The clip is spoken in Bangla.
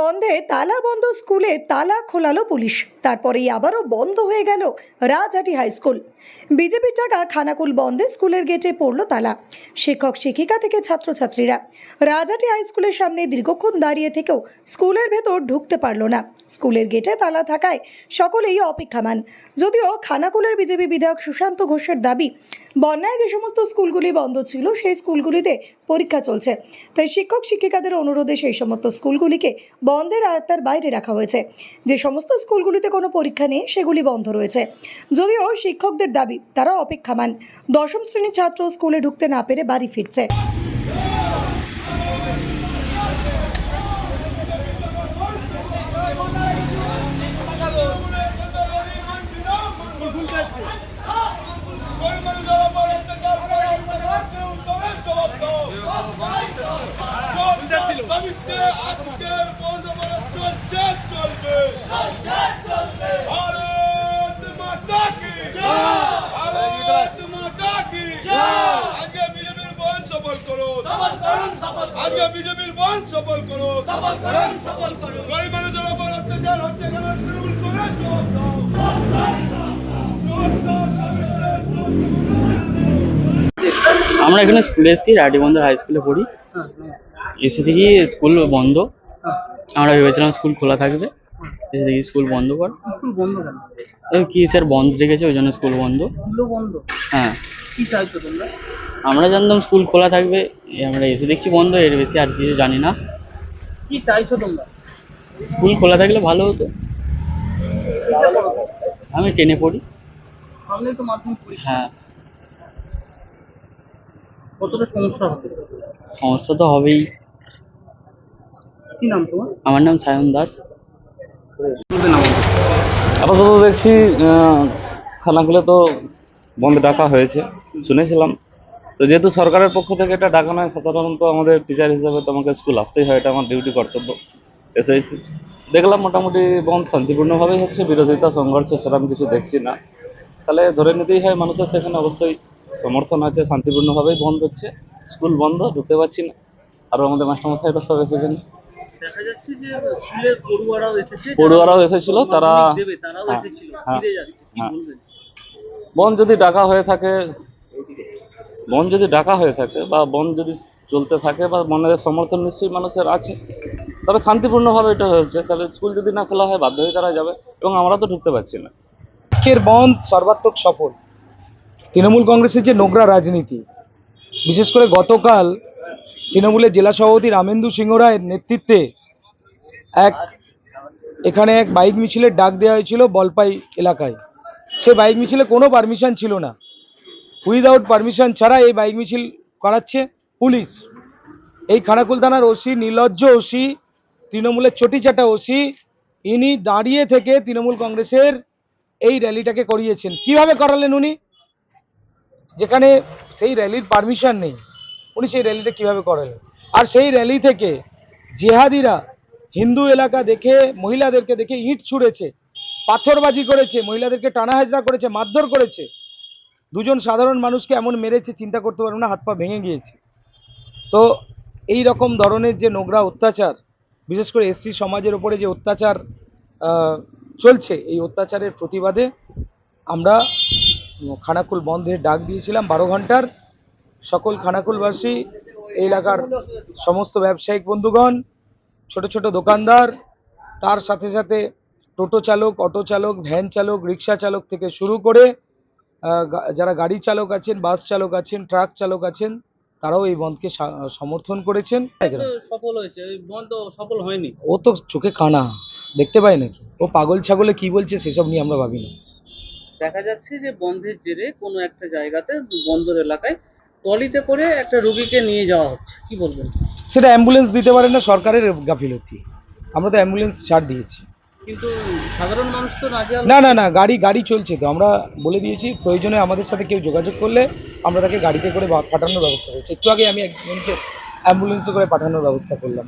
বন্ধে তালা বন্ধ স্কুলে তালা খোলালো পুলিশ। তারপরেই আবারও বন্ধ হয়ে গেল রাজহাটি হাই স্কুল। বিজেপির টাকা খানাকুল বন্ধে স্কুলের গেটে পড়ল তালা। শিক্ষক, শিক্ষিকা থেকে ছাত্রছাত্রীরা। রাজাটি হাই স্কুলের সামনে দীর্ঘক্ষণ দাঁড়িয়ে থেকেও স্কুলের ভেতর ঢুকতে পারল না। স্কুলের গেটে তালা থাকায় সকলেই অপেক্ষামান। যদিও খানাকুলের বিজেপি বিধায়ক সুশান্ত ঘোষের দাবি, বন্যায় যে সমস্ত স্কুলগুলি বন্ধ ছিল, সেই স্কুলগুলিতে পরীক্ষা চলছে। তাই শিক্ষক, শিক্ষিকাদের অনুরোধে সেই সমস্ত স্কুলগুলিকে বন্ধের আয়ত্তার বাইরে রাখা হয়েছে। যে সমস্ত স্কুলগুলিতে কোনো পরীক্ষা নেই, সেগুলি বন্ধ রয়েছে। যদিও শিক্ষকদের দাবি তারা অপেক্ষামান। দশম শ্রেণির ছাত্র স্কুলে ঢুকতে না পেরে বাড়ি ফিরছে আজকের বন্ধ চলছে চলবে ভারত মাতা কি ভারত মাতা কি আজকে বিজেপির বন্ধ সফল করো আজকে বিজেপির বন্ধ সফল করো গরিব মানুষের উপর অত্যাচার হচ্ছে কেন তৃণমূল করে জবাব দাও আমরা এখানে স্কুলে এসেছি রাডিবন্দর হাই স্কুলে পড়ি। এসে দেখি স্কুল বন্ধ। আমরা ভেবেছিলাম স্কুল খোলা থাকবে। এসে দেখি স্কুল বন্ধ কর। স্কুল বন্ধ কেন? কি স্যার বন্ধ রেখেছে ওই জন্য স্কুল বন্ধ। বন্ধ? হ্যাঁ। কি চাইছো তোমরা? আমরা জানতাম স্কুল খোলা থাকবে আমরা এসে দেখছি বন্ধ এর বেশি আর কিছু জানি না। কি চাইছো তোমরা? স্কুল খোলা থাকলে ভালো হতো। আমি টেনে পড়ি। সামনে তো মাধ্যমিক পরীক্ষা। হ্যাঁ। কতটা সমস্যা হবে? সমস্যা তো হবেই। কি নাম তোমার? আমার নাম সায়ন দাস। নাম আপাতত দেখছি আহ, খানাকুলে তো বন্ধ ডাকা হয়েছে। শুনেছিলাম। তো যেহেতু সরকারের পক্ষ থেকে এটা ডাকা নয় সাধারণত আমাদের টিচার হিসাবে তোমাকে স্কুল আসতেই হয় এটা আমার ডিউটি কর্তব্য। এসেছি দেখলাম মোটামুটি বন্ধ শান্তিপূর্ণভাবেই হচ্ছে বিরোধিতা সংঘর্ষ সেরকম কিছু দেখছি না। তাহলে ধরে নিতেই হয় মানুষের সেখানে অবশ্যই সমর্থন আছে শান্তিপূর্ণভাবেই বন্ধ হচ্ছে স্কুল বন্ধ ঢুকতে পারছি না। আরও আমাদের মাস্টারমশাইরা সব এসেছেন। পড়ুয়ারাও এসেছে এসেছিল, তারা- হ্যাঁ, হ্যাঁ, ফিরে যাচ্ছে কি হ্যাঁ। বলবেন বন যদি ডাকা হয়ে থাকে, বন যদি ডাকা হয়ে থাকে বা বন যদি চলতে থাকে বা মনের সমর্থন নিশ্চয়ই মানুষের আছে, তবে শান্তিপূর্ণভাবে এটা হয়েছে। তাহলে স্কুল যদি না খোলা হয়, বাধ্য হয়ে তারা যাবে এবং আমরা তো ঢুকতে পারছি না। আজকের বন্ধ সর্বাত্মক সফল। তৃণমূল কংগ্রেসের যে নোংরা রাজনীতি, বিশেষ করে গতকাল তৃণমূলের জেলা সভাপতি রামেন্দু সিংহ রায়ের নেতৃত্বে এক এখানে এক বাইক মিছিলের ডাক দেওয়া হয়েছিল বলপাই এলাকায়। সে বাইক মিছিলে কোনো পারমিশন ছিল না। উইদাউট পারমিশন ছাড়া এই বাইক মিছিল করাচ্ছে পুলিশ। এই খানাকুল থানার ওসি নির্লজ্জ ওসি, তৃণমূলের চটিচাটা ওসি, ইনি দাঁড়িয়ে থেকে তৃণমূল কংগ্রেসের এই র্যালিটাকে করিয়েছেন। কীভাবে করালেন উনি? যেখানে সেই র্যালির পারমিশন নেই। উনি সেই র্যালিটা কীভাবে করালেন? আর সেই র্যালি থেকে জেহাদিরা হিন্দু এলাকা দেখে, মহিলাদেরকে দেখে ইট ছুঁড়েছে। পাথরবাজি করেছে, মহিলাদেরকে টানা হাজরা করেছে, মারধর করেছে। দুজন সাধারণ মানুষকে এমন মেরেছে, চিন্তা করতে পারব না, হাত পা ভেঙে গিয়েছে। তো এই রকম ধরনের যে নোংরা অত্যাচার, বিশেষ করে এসসি সমাজের উপরে যে অত্যাচার চলছে, এই অত্যাচারের প্রতিবাদে আমরা খানাকুল বন্ধের ডাক দিয়েছিলাম, বারো ঘণ্টার। সকল খানাকুলবাসী, এলাকার সমস্ত ব্যবসায়িক বন্ধুগণ, ছোট ছোট দোকানদার, তার সাথে সাথে টোটো চালক অটো চালক ভ্যান চালক রিক্সা চালক থেকে শুরু করে আহ, যারা গাড়ি চালক আছেন বাস চালক আছেন ট্রাক চালক আছেন তারাও এই বন্ধকে সমর্থন করেছেন। সফল হয়েছে বন্ধ সফল হয়নি। ও তো চোখে কানা দেখতে পায় নাকি? ও পাগল ছাগলে কি বলছে সেসব নিয়ে আমরা ভাবি না। দেখা যাচ্ছে যে বন্ধের জেরে কোনো একটা জায়গাতে বন্দর এলাকায় ট্রলিতে করে একটা রুগীকে নিয়ে যাওয়া হচ্ছে। কি বলবেন? সেটা অ্যাম্বুলেন্স দিতে পারে না সরকারের গাফিলতি। আমরা তো অ্যাম্বুলেন্স ছাড় দিয়েছি। সাধারণ না না না, গাড়ি গাড়ি চলছে তো। আমরা বলে দিয়েছি, প্রয়োজনে আমাদের সাথে কেউ যোগাযোগ করলে আমরা তাকে গাড়িতে করে পাঠানোর ব্যবস্থা করছি। একটু আগে আমি একজনকে অ্যাম্বুলেন্সে করে পাঠানোর ব্যবস্থা করলাম।